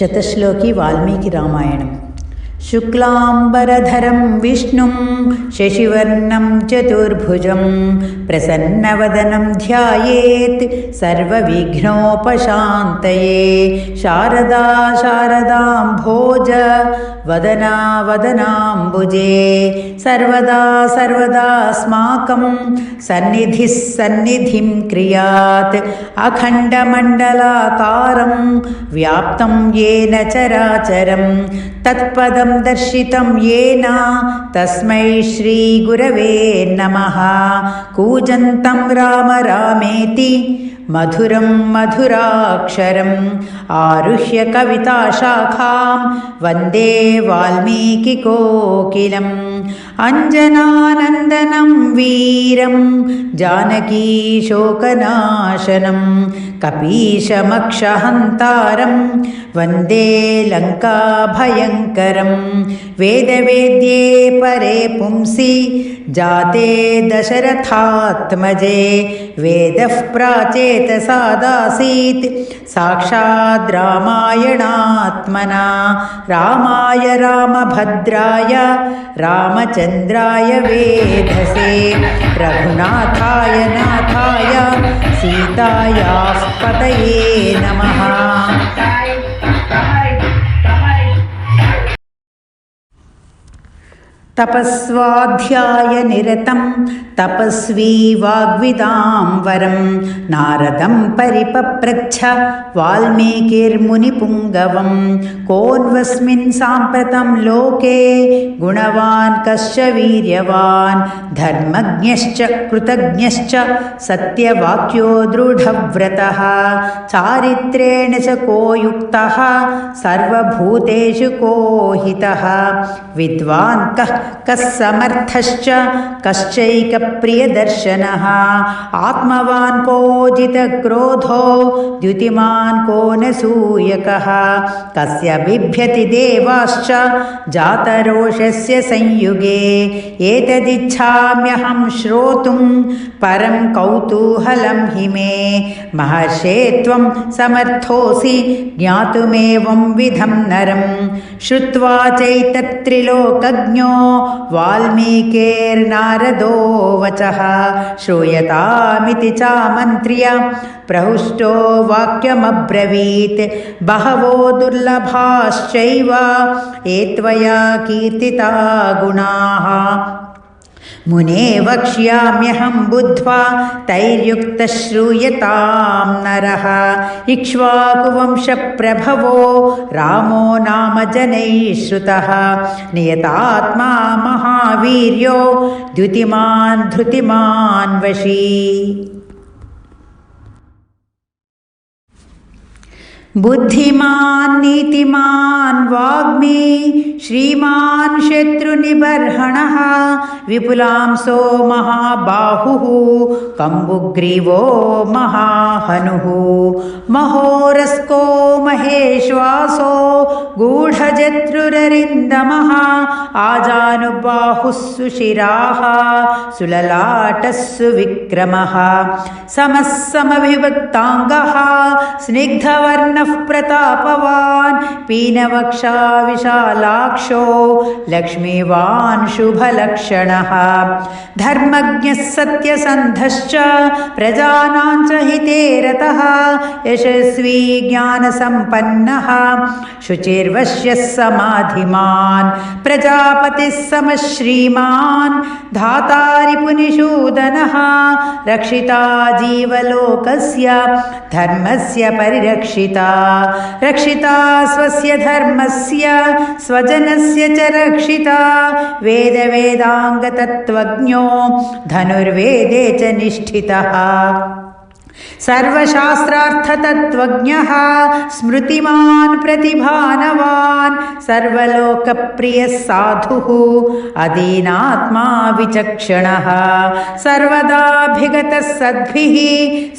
శతశ్లోకి వాల్మీకి రామాయణం. शुक्लाम्बरधरं विष्णुं शशिवर्णं चतुर्भुजं प्रसन्नवदनं ध्यायेत् सर्वविघ्नोपशान्तये। शारदा शारदां भोज वदना वदनाम्बुजे सर्वदा सर्वदास्माकं सन्निधिः सन्निधिं क्रियात्। अखण्डमण्डलाकारं व्याप्तं येन चराचरं। तत्पदं दर्शितं येन। तस्मै श्रीगुरवे नमः। कूजन्तं राम रामेति। मधुरं मधुराक्षरम्। आरुह्य कविताशाखां वन्दे वाल्मीकिकोकिलम्। अञ्जनानन्दनं वीरं जानकीशोकनाशनं कपीशमक्षहन्तारं वन्दे लङ्काभयङ्करं वेदवेद्ये परे पुंसि जाते दशरथात्मजे वेदः प्राचेतसादासीत् साक्षाद् रामायणात्मना रामाय रामभद्राय रामचन्द्राय वेधसे रघुनाथाय नाथाय सीतायाः पतये नमः तपस्वाध्यायनिरतं तपस्वी वाग्विदां वरं नारदं परिपप्रच्छ वाल्मीकिर्मुनिपुङ्गवं कोऽन्वस्मिन् साम्प्रतं लोके गुणवान् कश्च वीर्यवान् धर्मज्ञश्च कृतज्ञश्च सत्यवाक्यो दृढव्रतः चारित्रेण च को युक्तः सर्वभूतेषु को हितः विद्वान् कः कः समर्थश्च, कश्चैकप्रियदर्शनः। आत्मवान् कोजितक्रोधो, द्युतिमान् को न सूयकः कस्य बिभ्यति देवाश्च, जातरोषस्य संयुगे। एतदिच्छाम्यहं श्रोतुं परं कौतूहलं हि मे। महर्षे त्वं समर्थोऽसि ज्ञातुमेवं विधं नरं। श्रुत्वा चैतत्त्रिलोकज्ञो वाल्मीकेर्नारदो वचः। श्रूयतामिति चामन्त्र्य प्रहुष्टो वाक्यमब्रवीत्। बहवो दुर्लभाश्चैव। ये त्वया कीर्तिता गुणाः मुने वक्ष्याम्यहं बुद्ध्वा तैर्युक्तः श्रूयतां नरः। इक्ष्वाकुवंशप्रभवो रामो नाम जनैः श्रुतः। नियतात्मा महावीर्यो द्युतिमान् धृतिमान् वशी। बुद्धिमान् नीतिमान् वाग्मी श्रीमान् शत्रुनिबर्हणः विपुलांसो महाबाहुः कम्बुग्रीवो महाहनुः। महोरस्को महेश्वासो गूढजत्रुररिन्दमः आजानुबाहुः सुशिराः सुललाटः सुविक्रमः समः समविभक्ताङ्गः स्निग्धवर्णः प्रतापवान्, पीनवक्षा विशालाक्षो, लक्ष्मीवान् शुभलक्षणः। धर्मज्ञः सत्यसन्धश्च, प्रजानां च हिते रतः, यशस्वी ज्ञानसम्पन्नः। शुचिर्वश्यः समाधिमान्, प्रजापतिः समश्रीमान् धातारिपुनिषूदनः रक्षिता जीवलोकस्य, धर्मस्य परिरक्षिता। रक्षिता स्वस्य धर्मस्य स्वजनस्य च रक्षिता। वेदवेदाङ्गतत्त्वज्ञो धनुर्वेदे च निष्ठितः सर्वशास्त्रार्थतत्त्वज्ञः स्मृतिमान् प्रतिभानवान् सर्वलोकप्रियः साधुः अदीनात्मा विचक्षणः सर्वदाभिगतः सद्भिः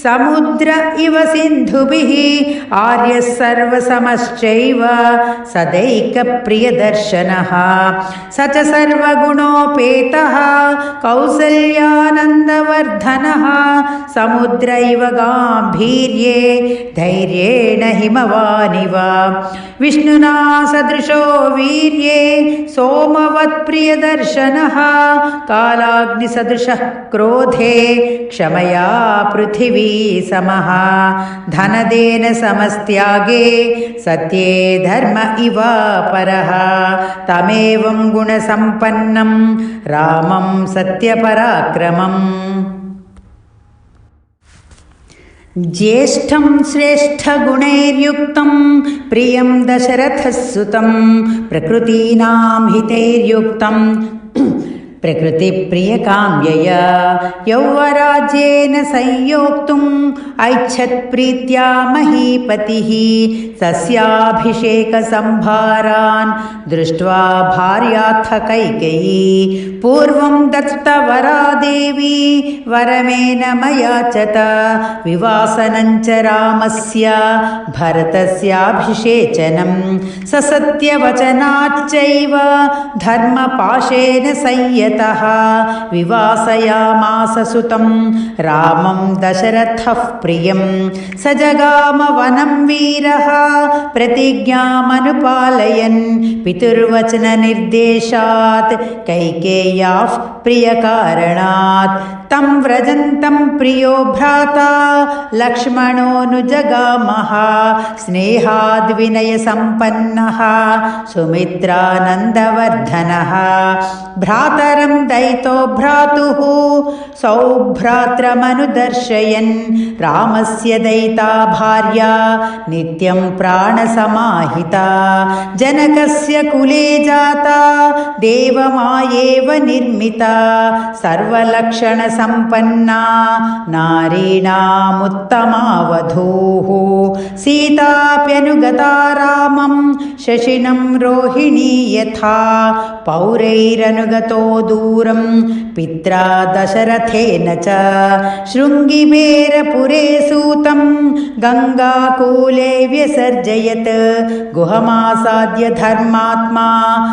समुद्र इव सिन्धुभिः आर्यः सर्वसमश्चैव सदैकप्रियदर्शनः स च सर्वगुणोपेतः कौसल्यानन्दवर्धनः समुद्र इव गाम्भीर्ये धैर्येण हिमवानिव। विष्णुना सदृशो वीर्ये सोमवत्प्रियदर्शनः। कालाग्निसदृशः क्रोधे क्षमया पृथिवी समः। धनदेन समस्त्यागे सत्ये धर्म इव परः। तमेवं गुणसम्पन्नं रामं सत्यपराक्रमम् ज्येष्ठं श्रेष्ठगुणैर्युक्तं प्रियं दशरथसुतं प्रकृतीनां हितैर्युक्तं प्रकृतिप्रियकाम्यया। यौवराज्येन संयोक्तुम् ऐच्छत्प्रीत्या महीपतिः। तस्याभिषेकसम्भारान् दृष्ट्वा भार्याथ कैकेयी पूर्वं दत्तवरा देवी वरमेन मयाचत विवासनञ्च रामस्य भरतस्याभिषेचनं ससत्यवचनाच्चैव धर्मपाशेन विवासयामास सुतं रामं दशरथः प्रियं स जगामवनं वीरः प्रतिज्ञामनुपालयन्। पितुर्वचननिर्देशात्। कैकेय्याः प्रियकारणात् तं व्रजन्तं प्रियो भ्राता लक्ष्मणोऽनुजगामः स्नेहाद्विनयसम्पन्नः, सुमित्रानन्दवर्धनः। भ्रातरं दयितो भ्रातुः, सौभ्रात्रमनुदर्शयन्, रामस्य दयिता भार्या, नित्यं प्राणसमाहिता। जनकस्य कुले जाता, देवमायेव निर्मिता सर्वलक्षणसम्पन्ना नारीणामुत्तमावधूः। सीताप्यनुगता रामं शशिनं रोहिणी यथा। पौरैरनुगतो दूरं पित्रा दशरथेन च। शृङ्गिबेरपुरे सूतं गङ्गाकूले व्यसर्जयत्। गुहमासाद्य धर्मात्मा